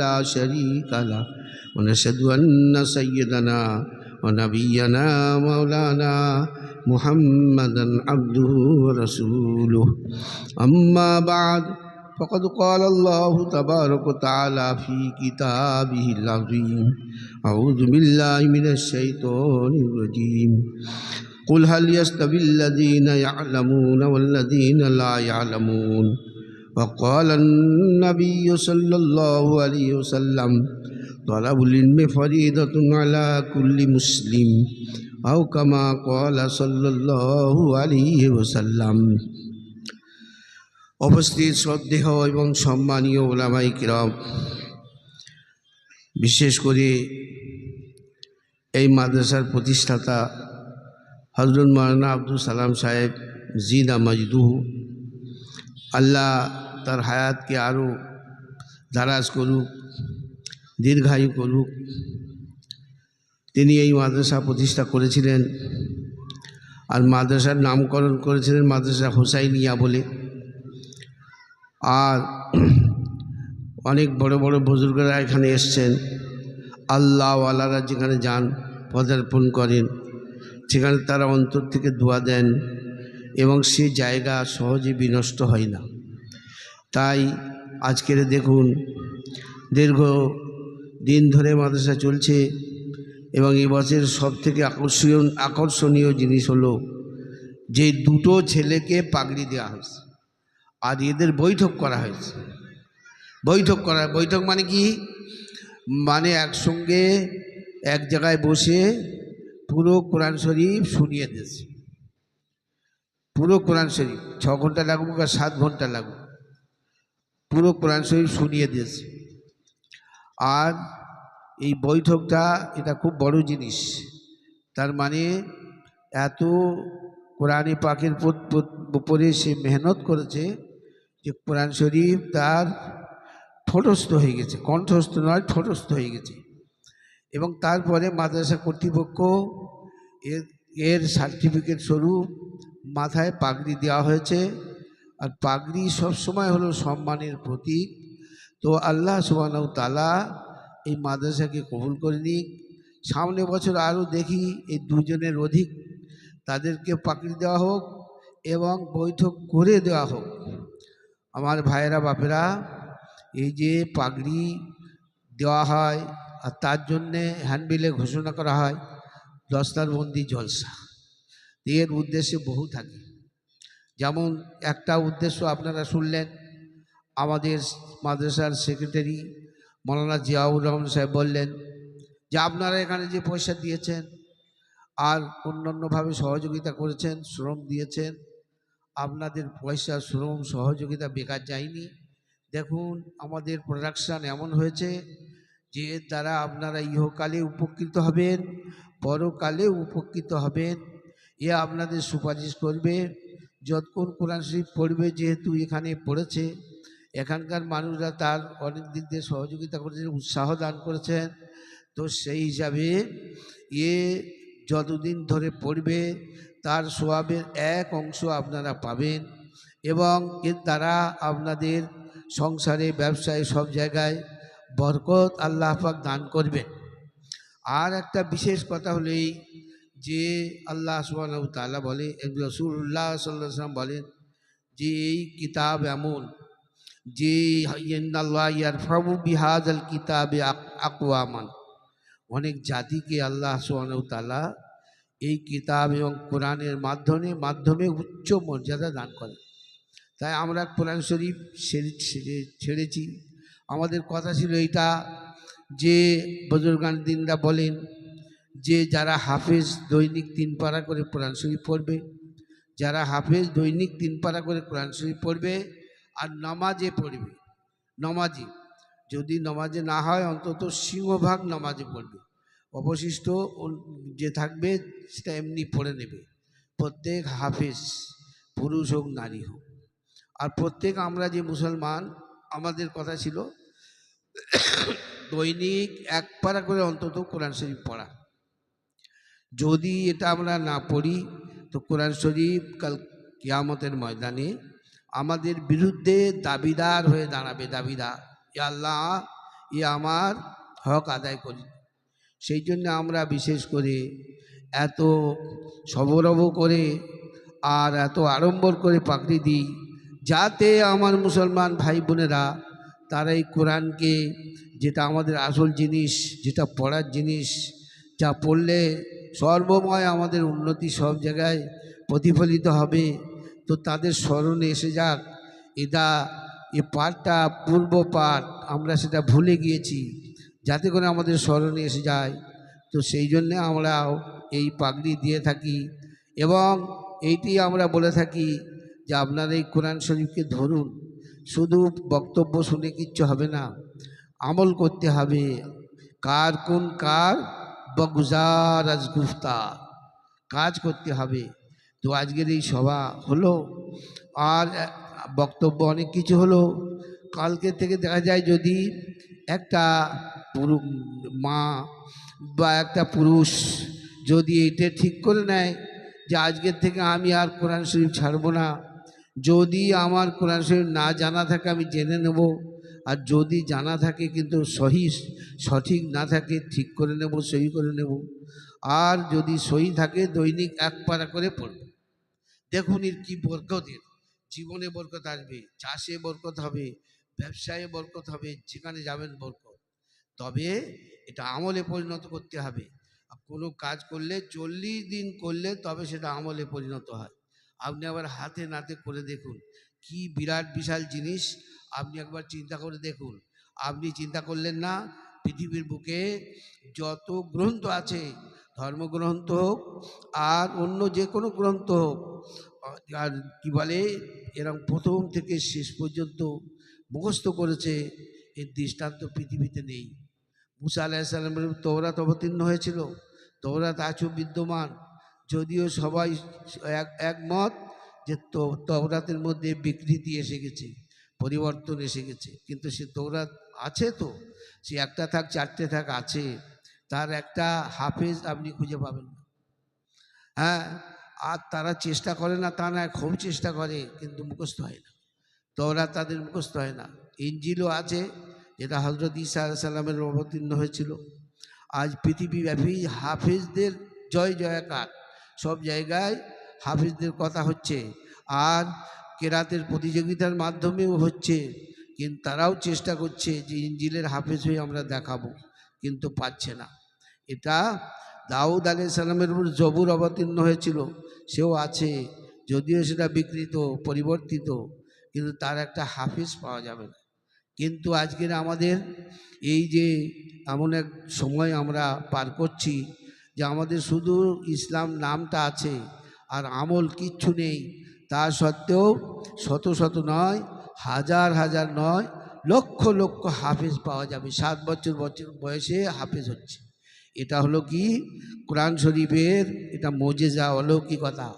لا شريك له ونشهد أن سيدنا ونبينا مولانا محمدا عبده ورسوله. أما بعد فقد قال الله تبارك وتعالى في كتابه العظيم أعوذ بالله من الشيطان الرجيم. قل هل يستوي الذين يعلمون والذين لا يعلمون؟ وقال النبي صلى الله عليه وسلم طلب العلم فريضة على كل مسلم أو كما قال صلى الله عليه وسلم উপস্থিত শ্রদ্ধেয় এবং সম্মানীয় ওলামাই কিরম বিশেষ করে এই মাদ্রাসার প্রতিষ্ঠাতা হজরত মৌলানা আব্দুল সালাম সাহেব জিদা মজদুহ আল্লাহ তার হায়াতকে আরও দারাজ করুক, দীর্ঘায়ু করুক। তিনি এই মাদ্রাসা প্রতিষ্ঠা করেছিলেন আর মাদ্রাসার নামকরণ করেছিলেন মাদ্রাসা হোসাইনিয়া বলে। আর অনেক বড় বড় বুজুর্গরা এখানে এসছেন। আল্লাহওয়ালারা যেখানে যান, পদার্পণ করেন সেখানে তারা অন্তর থেকে দোয়া দেন এবং সে জায়গা সহজে বিনষ্ট হয় না। তাই আজকের দেখুন, দীর্ঘ দিন ধরে মাদ্রাসা চলছে এবং এবছর সব থেকে আকর্ষণীয় আকর্ষণীয় জিনিস হলো যে দুটো ছেলেকে পাগড়ি দেওয়া হয়েছে আর এদের বৈঠক করা হয়েছে। বৈঠক করা, বৈঠক মানে কি? মানে একসঙ্গে এক জায়গায় বসে পুরো কোরআন শরীফ শুনিয়ে দিয়েছে। পুরো কোরআন শরীফ, ছ ঘণ্টা লাগুক আর সাত ঘণ্টা লাগুক। পুরো কোরআন শরীফ শুনিয়ে দিয়েছে। আর এই বৈঠকটা এটা খুব বড় জিনিস। তার মানে এত কোরআনে পাকের উপরে সে মেহনত করেছে যে কোরআন শরীফ তার ঠোঁটস্থ হয়ে গেছে, কণ্ঠস্থ নয় ঠোঁটস্থ হয়ে গেছে। এবং তারপরে মাদ্রাসা কর্তৃপক্ষ এর এর সার্টিফিকেট স্বরূপ মাথায় পাগড়ি দেওয়া হয়েছে। আর পাগড়ি সবসময় হলো সম্মানের প্রতীক। তো আল্লাহ সুবাহ তালা এই মাদ্রাসাকে কবুল করে নিক। সামনে বছর আরও দেখি এই দুজনের অধিক তাদেরকে পাকড়ি দেওয়া হোক এবং বৈঠক করে দেওয়া হোক। আমার ভাইয়েরা, বাপেরা, এই যে পাগড়ি দেওয়া হয় আর তার জন্যে হ্যান্ডবিলে ঘোষণা করা হয় দস্তারবন্দি জলসা। এর উদ্দেশ্যে বহু থাকে। যেমন একটা উদ্দেশ্য আপনারা শুনলেন, আমাদের মাদ্রাসার সেক্রেটারি মৌলানা জিয়াউর রহমান সাহেব বললেন যে আপনারা এখানে যে পয়সা দিয়েছেন আর অন্যান্যভাবে সহযোগিতা করেছেন, শ্রম দিয়েছেন, আপনাদের পয়সা, শ্রম, সহযোগিতা বেকার যায়নি। দেখুন, আমাদের প্রোডাকশান এমন হয়েছে যে এর দ্বারা আপনারা ইহকালে উপকৃত হবেন, পরকালে উপকৃত হবেন, এ আপনাদের সুপারিশ করবে। যতক্ষণ কোরআন শরীফ পড়বে, যেহেতু এখানে পড়েছে, এখানকার মানুষরা তার অনেক দিক দিয়ে সহযোগিতা করেছেন, উৎসাহ দান করেছেন। তো সেই হিসাবে এ যতদিন ধরে পড়বে, তার সোয়াবের এক অংশ আপনারা পাবেন এবং এর দ্বারা আপনাদের সংসারে, ব্যবসায় সব জায়গায় বরকত আল্লাহ পাক দান করবেন। আর একটা বিশেষ কথা হলো এই যে আল্লাহ সুবাহ তাল্লাহ বলে রসুল্লাহ সাল্লাহ সাল্লাম বলেন যে এই কিতাব এমন, যে বিহাজ আল কিতাবে আকওয়ামান। অনেক জাতিকে আল্লাহ সুবাহ তাল্লাহ এই কিতাব এবং কোরআনের মাধ্যমে মাধ্যমে উচ্চ মর্যাদা দান করে। তাই আমরা কোরআন শরীফ ছেড়ে, ছেড়েছি। আমাদের কথা ছিল এইটা যে বজরগান দিনরা বলেন যে যারা হাফেজ দৈনিক তিন পারা করে কোরআন শরীফ পড়বে, যারা হাফেজ দৈনিক তিন পারা করে কোরআন শরীফ পড়বে আর নমাজে পড়বে, নমাজে, যদি নমাজে না হয় অন্তত সিংহভাগ নমাজে পড়বে। অবশিষ্ট যে থাকবে সেটা এমনি পড়ে নেবে। প্রত্যেক হাফেজ পুরুষ হোক, নারী হোক। আর প্রত্যেক আমরা যে মুসলমান, আমাদের কথা ছিল, দৈনিক এক পারা করে অন্তত কোরআন শরীফ পড়া। যদি এটা আমরা না পড়ি, তো কোরআন শরীফ কাল কিয়ামতের ময়দানে আমাদের বিরুদ্ধে দাবিদার হয়ে দাঁড়াবে, দাবিদার। এ আল্লাহ এ আমার হক আদায় করি। সেই জন্য আমরা বিশেষ করে এত সবরব করে আর এত আড়ম্বর করে পাকড়ি দিই, যাতে আমার মুসলমান ভাই বোনেরা, তারা এই কোরআনকে, যেটা আমাদের আসল জিনিস, যেটা পড়ার জিনিস, যা পড়লে সর্বময় আমাদের উন্নতি সব জায়গায় প্রতিফলিত হবে। তো তাদের স্মরণে এসে যাক এটা এ পাঠটা পূর্ব পাঠ, আমরা সেটা ভুলে গিয়েছি, যাতে করে আমাদের স্মরণে এসে যায়। তো সেই জন্যে আমরা এই পাগড়ি দিয়ে থাকি এবং এইটি আমরা বলে থাকি যে আপনার এই কোরআন শরীফকে ধরুন, শুধু বক্তব্য শুনে কিচ্ছু হবে না, আমল করতে হবে। কার কোন কার বগুজার আজ গুফতার। কাজ করতে হবে। তো আজকের এই সভা হলো, আর বক্তব্য অনেক কিছু হলো। কালকে থেকে দেখা যায় যদি একটা পুরু, মা বা একটা পুরুষ যদি এটা ঠিক করে নেয় যে আজকের থেকে আমি আর কোরআন শরীফ ছাড়বো না, যদি আমার কোরআন শরীফ না জানা থাকে আমি জেনে নেব। আর যদি জানা থাকে কিন্তু সহি, সঠিক না থাকে, ঠিক করে নেব, সহি করে নেব। আর যদি সহি থাকে, দৈনিক এক পারা করে পড়ব। দেখুন এর কী বরকতের জীবনে বরকত আসবে, চাষে বরকত হবে, ব্যবসায়ে বরকত হবে, যেখানে যাবেন বরকত। তবে এটা আমলে পরিণত করতে হবে। কোনো কাজ করলে, চল্লিশ দিন করলে তবে সেটা আমলে পরিণত হয়। আপনি আবার হাতে নাতে করে দেখুন, কি বিরাট বিশাল জিনিস। আপনি একবার চিন্তা করে দেখুন। আপনি চিন্তা করলেন না, পৃথিবীর বুকে যত গ্রন্থ আছে, ধর্মগ্রন্থ হোক আর অন্য যে কোনো গ্রন্থ হোক, আর কী বলে এরকম প্রথম থেকে শেষ পর্যন্ত মুখস্থ করেছে, এর দৃষ্টান্ত পৃথিবীতে নেই। মুসা আলাহিসাল্লামের তৌরাত অবতীর্ণ হয়েছিল তৌরাত আছো বিদ্যমান। যদিও সবাই এক, একমত যে তৌরাতের মধ্যে বিকৃতি এসে গেছে। পরিবর্তন এসে গেছে। কিন্তু সে তৌরাত আছে তো? সে একটা থাক, চারটে থাক আছে। তার একটা হাফেজ আপনি খুঁজে পাবেন না। হ্যাঁ আর তারা চেষ্টা করে না, তা না খুব চেষ্টা করে, কিন্তু মুখস্থ হয় না। তওরা তাদের মুখস্থ হয় না। ইঞ্জিলও আছে, যেটা হজরত ঈসা সাল্লামের অবতীর্ণ হয়েছিল। আজ পৃথিবীব্যাপী হাফিজদের জয়, জয়াকার। সব জায়গায় হাফিজদের কথা হচ্ছে। আর কেরাতের প্রতিযোগিতার মাধ্যমেও হচ্ছে, কিন্তু তারাও চেষ্টা করছে যে ইঞ্জিলের হাফেজ হয়ে আমরা দেখাবো, কিন্তু পাচ্ছে না। এটা দাউদ আলি সালামের উপর জবুর অবতীর্ণ হয়েছিল, সেও আছে, যদিও সেটা বিকৃত, পরিবর্তিত, কিন্তু তার একটা হাফিজ পাওয়া যাবে না। কিন্তু আজকের আমাদের এই যে এমন এক সময় আমরা পার করছি, যে আমাদের শুধু ইসলাম নামটা আছে, আর আমল কিচ্ছু নেই তা সত্ত্বেও শত শত নয়, হাজার হাজার নয়, লক্ষ লক্ষ হাফেজ পাওয়া যাবে। সাত বছর বছর বয়সে হাফেজ হচ্ছে। এটা হলো কি? কোরআন শরীফের এটা মজেজা, অলৌকিকতা।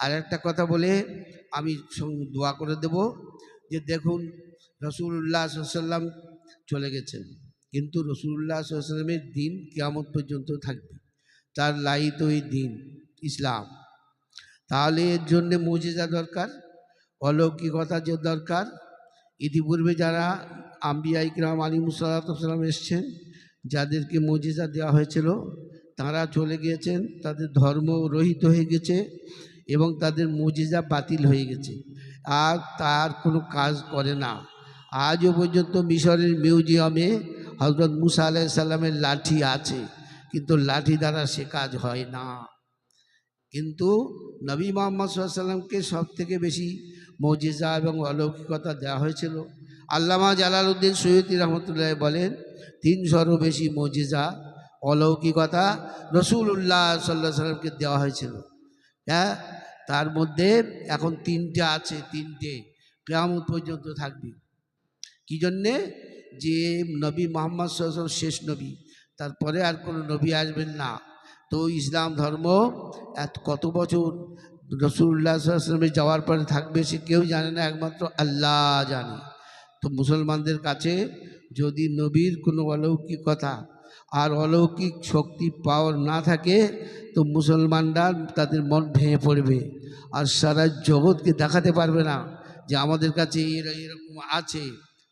আর একটা কথা বলে, আমি দোয়া করে দেব যে দেখুন রসুল্লাহ সাল্লাম চলে গেছেন। কিন্তু রসুল্লাহ সাল্লামের দিন কেয়ামত পর্যন্ত থাকবে। তার লাইত ওই দিন, ইসলাম। তাহলে এর জন্যে মজেজা দরকার, অলৌকিকতা যে দরকার। ইতিপূর্বে যারা আম্বিয়া ইকরাম আলী মুসাল্লাম এসছেন, যাদেরকে মজিজা দেওয়া হয়েছিল, তারা চলে গিয়েছেন, তাদের ধর্ম রহিত হয়ে গেছে এবং তাদের মজিজা বাতিল হয়ে গেছে। আর তার কোনো কাজ করে না। আজও পর্যন্ত মিশরের মিউজিয়ামে হজরত মুসা আলাহ সাল্লামের লাঠি আছে, কিন্তু লাঠি দ্বারা সে কাজ হয় না। কিন্তু নবী মোহাম্মদ সাল্লামকে সব থেকে বেশি মজিজা এবং অলৌকিকতা দেওয়া হয়েছিল। আল্লামা জালালউদ্দিন সৈয়দি রহমতুল্লাহ বলেন, তিনশোরও বেশি মজিজা, অলৌকিকতা রসুল্লাহ সাল্লাহ সাল্লামকে দেওয়া হয়েছিল। হ্যাঁ তার মধ্যে এখন তিনটে আছে, তিনটে। কেমন পর্যন্ত থাকবে। কি জন্যে? যে নবী মোহাম্মদ সাল্লাম শেষ নবী, তারপরে আর কোনো নবী আসবেন না। তো ইসলাম ধর্ম এত, কত বছর রসুল্লাহ যাওয়ার পরে থাকবে সে কেউ জানে না, একমাত্র আল্লাহ জানে। তো মুসলমানদের কাছে যদি নবীর কোনো অলৌকিক কথা আর অলৌকিক শক্তি পাওয়ার না থাকে, তো মুসলমানরা তাদের মন ভেঙে পড়বে আর সারা জগৎকে দেখাতে পারবে না যে আমাদের কাছে এরকম আছে।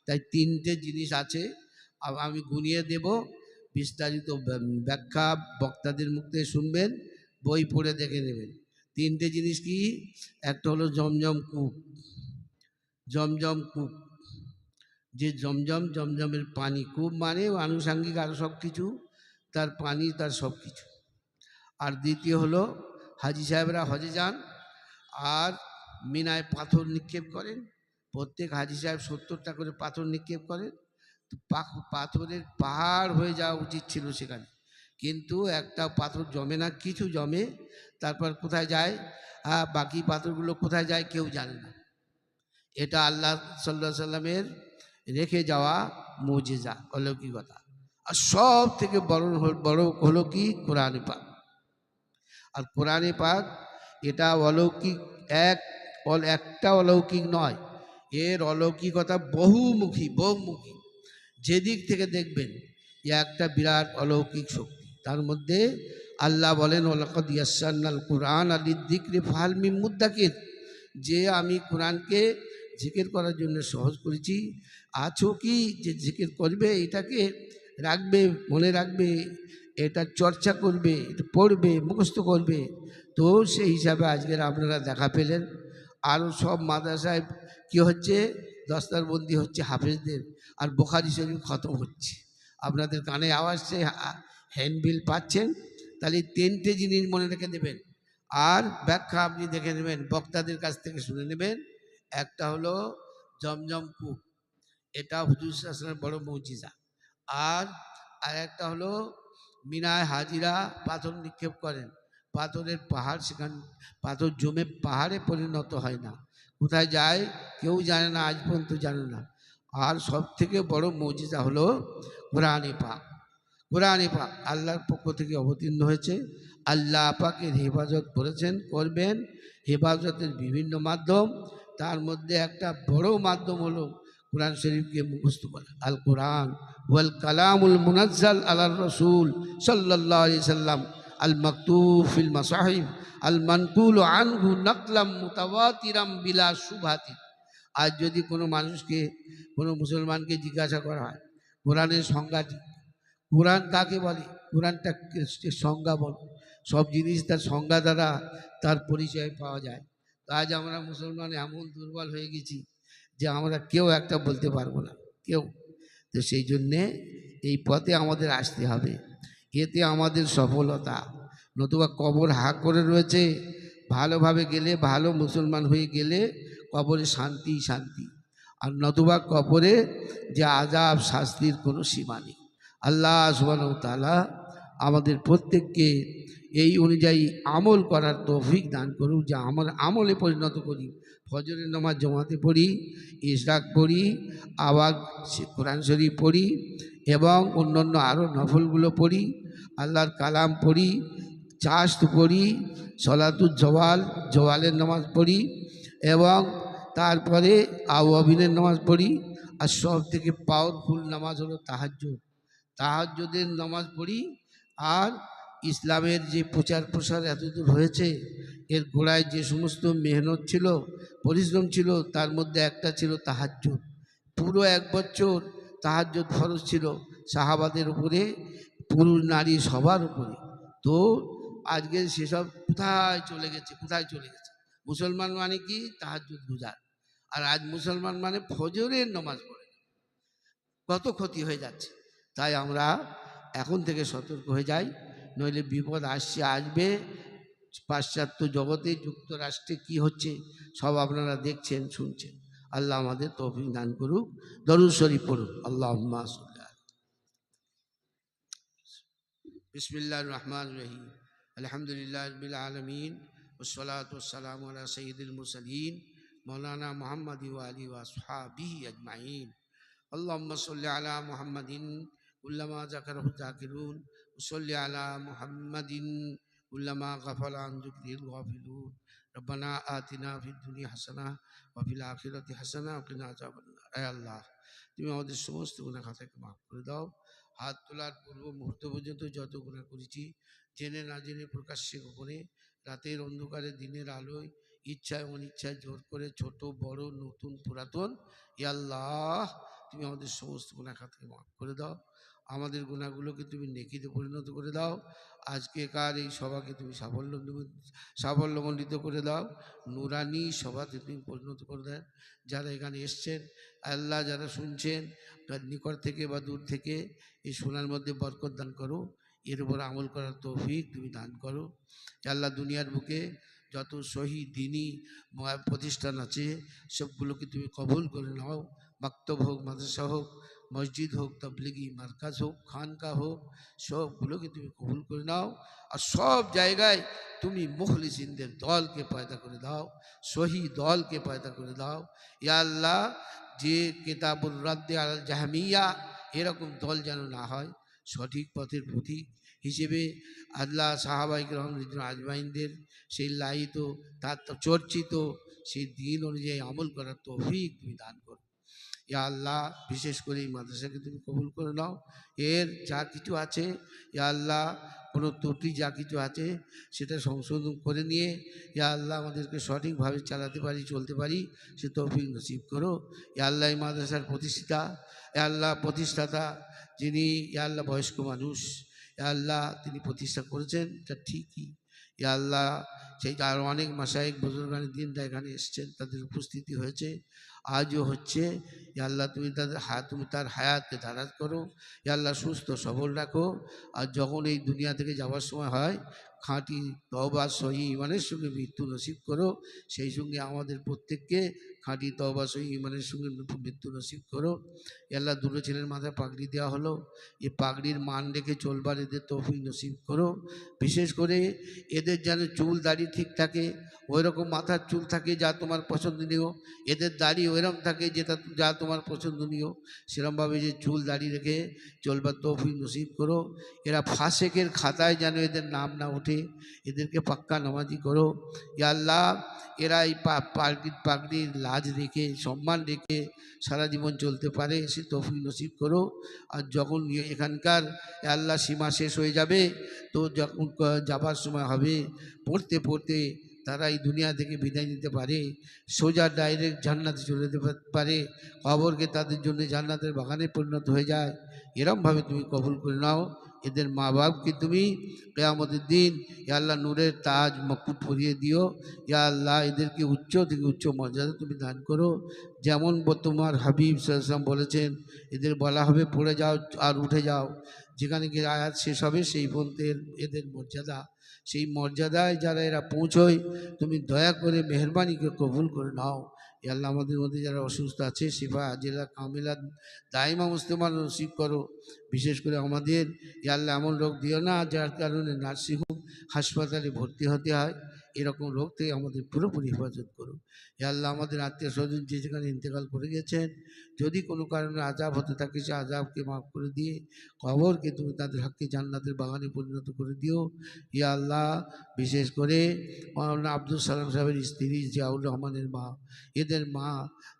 তাই তিনটে জিনিস আছে আমি গুনিয়ে দেব। বিস্তারিত ব্যা- ব্যাখ্যা বক্তাদের মুখ শুনবেন, বই পড়ে দেখে নেবেন। তিনটে জিনিস কি? একটা হলো জমজম কূপ। জমজম কূপ। যে জমজম, জমজমের পানি, কূপ মানে আনুষাঙ্গিক আরও সব কিছু, তার পানি, তার সব কিছু। আর দ্বিতীয় হলো হাজি সাহেবরা হজে যান, আর মিনায় পাথর নিক্ষেপ করেন। প্রত্যেক হাজি সাহেব সত্তরটা করে পাথর নিক্ষেপ করেন। পাথরের পাহাড় হয়ে যাওয়া উচিত ছিল সেখানে। কিন্তু একটা পাথর জমে না, কিছু জমে, তারপর কোথায় যায়? আর বাকি পাথরগুলো কোথায় যায় কেউ জানে না। এটা আল্লাহ সাল্লাহ সাল্লামের রেখে যাওয়া মুজিজা, অলৌকিকতা। আর সব থেকে বড় বড় হলো কি? কোরআনে পাক। আর কোরআনে পাক এটা অলৌকিক, এক একটা অলৌকিক নয়। এর অলৌকিকতা বহুমুখী বহুমুখী। যেদিক থেকে দেখবেন একটা বিরাট অলৌকিক শক্তি। তার মধ্যে আল্লাহ বলেন ওলাকদ ইয়াসান্নাল কোরআন আলী দিকরে ফাল মিমুদ্দাকির যে আমি কোরআনকে জিকির করার জন্য সহজ করেছি, আছো কি যে জিকির করবে, এটাকে রাখবে, মনে রাখবে, এটা চর্চা করবে, এটা পড়বে, মুখস্থ করবে। তো সেই হিসাবে আজকের আপনারা দেখা পেলেন। আরও সব মাদ্রাসায় কী হচ্ছে? দস্তারবন্দি হচ্ছে হাফেজদের আর বোখারি শরীফ খতম হচ্ছে। আপনাদের কানে আওয়াজ সে হ্যান্ডবিল পাচ্ছেন, তাহলে তিনটে জিনিস মনে রেখে দেবেন। আর ব্যাখ্যা আপনি দেখে নেবেন, বক্তাদের কাছ থেকে শুনে নেবেন। একটা হলো জমজম কূপ, এটা হুজুর শাসনের বড় মৌজিজা। আর আর একটা হলো মিনায় হাজিরা পাথর নিক্ষেপ করেন, পাথরের পাহাড় সেখান, পাথর জমে পাহাড়ে পরিণত হয় না। কোথায় যায়? কেউ জানে না, আজ পর্যন্ত জানে না। আর সব থেকে বড় মৌজিজা হলো কোরআনে পাক। কোরআনে পাক আল্লাহর পক্ষ থেকে অবতীর্ণ হয়েছে। আল্লাহ পাকের হেফাজত করেছেন, করবেন। হেফাজতের বিভিন্ন মাধ্যম। তার মধ্যে একটা বড় মাধ্যম হলো কোরআন শরীফকে মুখস্থ করা। আল কোরআন ওয়াল কালামুল মুনাজ্জাল আলার রসুল আলাইহি সাল্লাম। আল মাকতুব ফিল মাসাহিব আল মানকুল আনহু নাকলাম মুতাওয়াতিরাম বিলা শুভাতি আজ যদি কোনো মানুষকে, কোনো মুসলমানকে জিজ্ঞাসা করা হয়, কোরআনের সংজ্ঞাটি কোরআন কাকে বলে? কোরআনটা সংজ্ঞা বল? সব জিনিস তার সংজ্ঞা দ্বারা তার পরিচয় পাওয়া যায়। তো আজ আমরা মুসলমান এমন দুর্বল হয়ে গেছি যে আমরা কেউ একটা বলতে পারব না, কেউ। তো সেই জন্যে এই পথে আমাদের আসতে হবে। এতে আমাদের সফলতা। নতুবা কবর হা করে রয়েছে। ভালোভাবে গেলে, ভালো মুসলমান হয়ে গেলে কবরে শান্তি শান্তি। আর নতুবা কবরে যে আজাব শাস্তির কোনো সীমা নেই। আল্লাহ সুবাহ তালা আমাদের প্রত্যেককে এই অনুযায়ী আমল করার তৌফিক দান করুক, যা আমার আমলে পরিণত করি। ফজরের নামাজ জমাতে পড়ি, ইশরাক পড়ি, আবার কোরআন শরীফ পড়ি এবং অন্যান্য আরও নফলগুলো পড়ি। আল্লাহর কালাম পড়ি চাষ পড়ি সলাতুর জওয়াল জওয়ালের নামাজ পড়ি এবং তারপরে আওয়াবিনের নামাজ পড়ি। আর সব থেকে পাওয়ারফুল নামাজ হলো তাহাজ্জুদ। তাহাজ্জুদের নামাজ পড়ি আর ইসলামের যে প্রচার প্রসার এতদূর হয়েছে, এর গোড়ায় যে সমস্ত মেহনত ছিল, পরিশ্রম ছিল, তার মধ্যে একটা ছিল তাহাজ্জুদ। পুরো এক বছর তাহাজ্জুদ ফরজ ছিল। সাহাবাদের উপরে পুরুষ নারী সবার উপরে। তো আজকে সেসব কোথায় চলে গেছে, কোথায় চলে গেছে? মুসলমান মানে কি? তাহাজ্জুদ গুজার। আর আজ মুসলমান মানে ফজরের নমাজ পড়ে। কত ক্ষতি হয়ে যাচ্ছে। তাই আমরা এখন থেকে সতর্ক হয়ে যাই, নইলে বিপদ আসছে, আসবে। পাশ্চাত্য জগতে যুক্তরাষ্ট্রে কি হচ্ছে, সব আপনারা দেখছেন, শুনছেন। আল্লাহ আমাদের তৌফিক দান করুক। দরুদ শরীফ পড়ুক আল্লাহ। বিসমিল্লাহ রহমান রহিম আলহামদুলিল্লাহ রবিল আলমিন ওসলাত ওসালাম আলা সঈদুল মুরসলিন মৌলানা মোহাম্মদ আলী ওয়াসহাবিহি আজমাইন اللهم صل على محمد كلما ذكره الذاكرون وصل على محمد كلما غفل عن ذكره الغافلون ربنا آتنا في الدنيا حسنة وفي الآخرة حسنة وقنا عذاب النار আয় আল্লাহ তুমি আমাদের সমস্ত গুণা খাতাকে মাফ করে দাও হাত তোলার পূর্ব মুহূর্ত পর্যন্ত যত গুণা করেছি, জেনে না জেনে প্রকাশ্যে গোপনে, রাতের অন্ধকারে, দিনের আলোয়, ইচ্ছায় অনিচ্ছায় জোর করে ছোট, বড়, নতুন, পুরাতন ইয়াল্লাহ তুমি আমাদের সমস্ত গুণাখাতকে মাফ করে দাও। আমাদের গুণাগুলোকে তুমি নেকিতে পরিণত করে দাও। আজকেকার এই সভাকে তুমি সাফল্য সাফল্যমণ্ডিত করে দাও। নুরানি সভাতে তুমি পরিণত করে দেন যারা এখানে এসছেন, আল্লাহ যারা শুনছেন নিকট থেকে বা দূর থেকে এই শোনার মধ্যে বরকত দান করো। এর উপর আমল করার তৌফিক তুমি দান করো। আল্লাহ দুনিয়ার বুকে যত সহি দিনই প্রতিষ্ঠান আছে, সবগুলোকে তুমি কবুল করে নাও। মাক্তব হোক, মাদ্রাসা হোক মসজিদ হোক, তবলিগি মার্কাজ হোক, খানকা হোক সবগুলোকে তুমি কবুল করে নাও আর সব জায়গায় তুমি মুখলিসিনদের দলকে পয়দা করে দাও, সহি দলকে পয়দা করে দাও। ইয়া আল্লাহ, যে কেতাবুর রাদ্দে আল জাহামিয়া, এরকম দল যেন না হয়, সঠিক পথের প্রতীক হিসেবে আল্লাহ সাহাবাইক রহমান আজমাইনদের সেই লাইত, তার চর্চিত, সেই দিন অনুযায়ী আমল করার তৌফিক তুমি দান করো। ইয়া আল্লাহ, বিশেষ করে এই মাদ্রাসাকে তুমি কবুল করে নাও। এর যা কিছু আছে, ইয়া আল্লাহ, কোনো ত্রুটি যা কিছু আছে, সেটা সংশোধন করে নিয়ে, ইয়া আল্লাহ, আমাদেরকে সঠিকভাবে চালাতে পারি, চলতে পারি, সে তৌফিক নসিব করো। ইয়া আল্লাহ, এই মাদ্রাসার প্রতিষ্ঠাতা, ইয়া আল্লাহ, প্রতিষ্ঠাতা যিনি, ইয়া আল্লাহ, বয়স্ক মানুষ, ইয়া আল্লাহ, তিনি প্রতিষ্ঠা করেছেন, এটা ঠিকই। ইয়া আল্লাহ, সেই আরও অনেক মাসায়িক বুজুর্গানের দিনটা এখানে এসছেন, তাদের উপস্থিতি হয়েছে। আজও হচ্ছে আল্লাহ, তুমি তাদের হা, তুমি তার হায়াতকে ধারাত করো। আল্লাহ, সুস্থ, সবল রাখো। আর যখন এই দুনিয়া থেকে যাওয়ার সময় হয়, খাঁটি তবা সহি ইমানের সঙ্গে মৃত্যু নসিব করো। সেই সঙ্গে আমাদের প্রত্যেককে খাঁটি তবা সহি ইমানের সঙ্গে মৃত্যু নসিব করো। আল্লাহ দুটো ছেলের মাথায় পাগড়ি দেওয়া হলো। এই পাগড়ির মান রেখে চলবার এদের তৌফিক নসিব করো। বিশেষ করে এদের যেন চুল দাড়ি ঠিক থাকে ওই রকম মাথার চুল থাকে যা তোমার পছন্দনীয়। এদের দাড়ি ওইরকম থাকে যেটা যা তোমার পছন্দনীয়। সেরকমভাবে যে চুল দাড়ি রেখে চলবার তৌফিক নসিব করো। এরা ফাঁসেকের খাতায় যেন এদের নাম না ওঠে। এদেরকে পাক্কা নামাজি করো। আল্লাহ, এরা এই পা- পাগড়ির পাগড়ির লাজ রেখে, সম্মান রেখে সারা জীবন চলতে পারে, সে তৌফিক নসিব করো। আর যখন এখানকার আল্লাহ সীমা শেষ হয়ে যাবে, তো যখন যাবার সময় হবে, পড়তে পড়তে তারা এই দুনিয়া থেকে বিদায় নিতে পারে, সোজা ডাইরেক্ট জান্নাতে চলে যেতে পারে, কবরকে তাদের জন্য জান্নাতের বাগানে পরিণত হয়ে যায়। এরমভাবে তুমি কবুল করে নাও। এদের মা বাপকে তুমি? কেয়ামতের দিন ইয়া আল্লাহ, নূরের তাজ মকুট পরিয়ে দিও। ইয়া আল্লাহ, এদেরকে উচ্চ থেকে উচ্চ মর্যাদা তুমি দান করো। যেমন তোমার হাবিব সাল্লাম বলেছেন, এদের বলা হবে, পড়ে যাও আর উঠে যাও। যেখানে গিয়ে আয়াত শেষ হবে, সেই পর্যন্ত এদের মর্যাদা। সেই মর্যাদায় যারা এরা পৌঁছয়, তুমি দয়া করে মেহরবানিকে কবুল করে নাও। আল্লাহ, আমাদের মধ্যে যারা অসুস্থ আছে, শিফা আজিলা কামিলা, দাইমা মুস্তেমান নসিব করো। বিশেষ করে আমাদের আল্লাহ, এমন রোগ দিও না যার কারণে নার্সিংহোম হাসপাতালে ভর্তি হতে হয়। এরকম রোগ থেকে আমাদের পুরোপুরি হেফাজত করো এ আল্লাহ, আমাদের আত্মীয় স্বজন যে যেখানে ইন্তেকাল করে গেছেন, যদি কোনো কারণে আজাব হতে থাকে, সে আজাবকে মাফ করে দিয়ে কবরকে তুমি তাদের হাক্কে জান্নাতের বাগানে পরিণত করে দিও। ইয়া আল্লাহ, বিশেষ করে মাওলানা আব্দুল সালাম সাহেবের স্ত্রী জিয়াউর রহমানের মা, এদের মা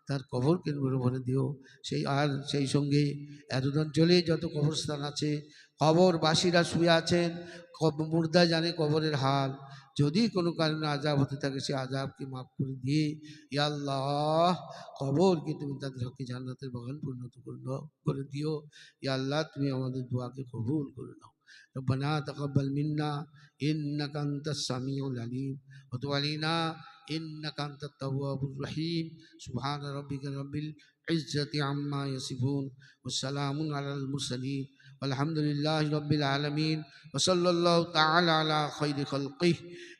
তার কবরকে ভরে দিও। সেই আর সেই সঙ্গে এতদিন চলে যত কবরস্থান আছে, কবরবাসীরা শুয়ে আছেন মুর্দা জানে কবরের হাল। যদি কোনো কারণে আজাব হতে থাকে সে আজাবকে মাফ করে দিয়ে ইয়া আল্লাহ কবরকে তুমি তাদের হকে জান্নাতের বাগান পরিণত করে দাও করে দিও ইয়া আল্লাহ তুমি আমাদের দোয়াকে কবুল করে নাও ربنا تقبل منا إنك أنت السميع العليم وتب علينا إنك أنت التواب الرحيم سبحان ربك رب العزة عما يصفون والسلام على المرسلين والحمد لله رب العالمين وصلى الله تعالى على خير خلقه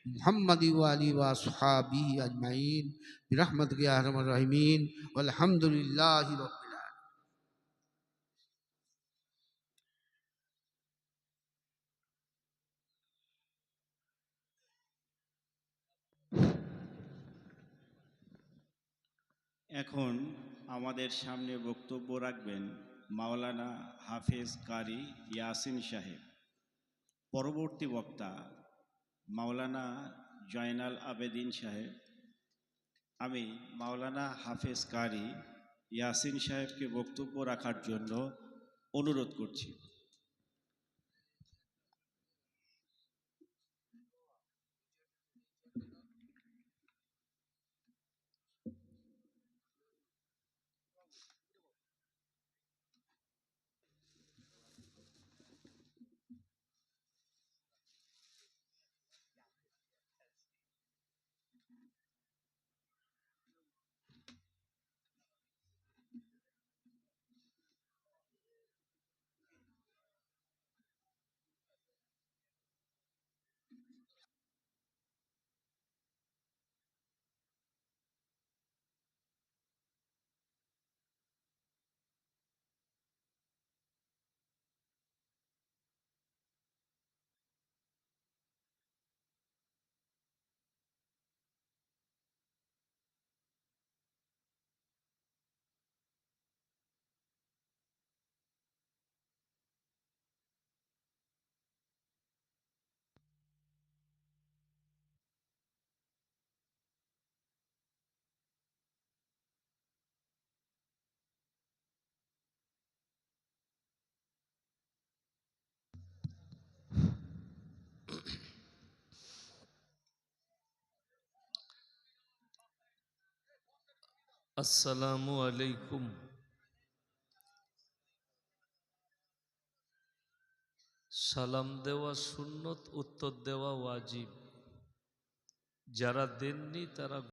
محمد وآله وصحابه أجمعين برحمتك يا أرحم الراحمين والحمد لله رب العالمين এখন আমাদের সামনে বক্তব্য রাখবেন মাওলানা হাফেজ কারি ইয়াসিন সাহেব। পরবর্তী বক্তা মাওলানা জয়নাল আবেদিন সাহেব। আমি মাওলানা হাফেজ কারি ইয়াসিন সাহেবকে বক্তব্য রাখার জন্য অনুরোধ করছি। আসসালামু আলাইকুম। সালাম দেওয়া সুন্নত উত্তর দেওয়া ওয়াজিব। যারা দেননি তারা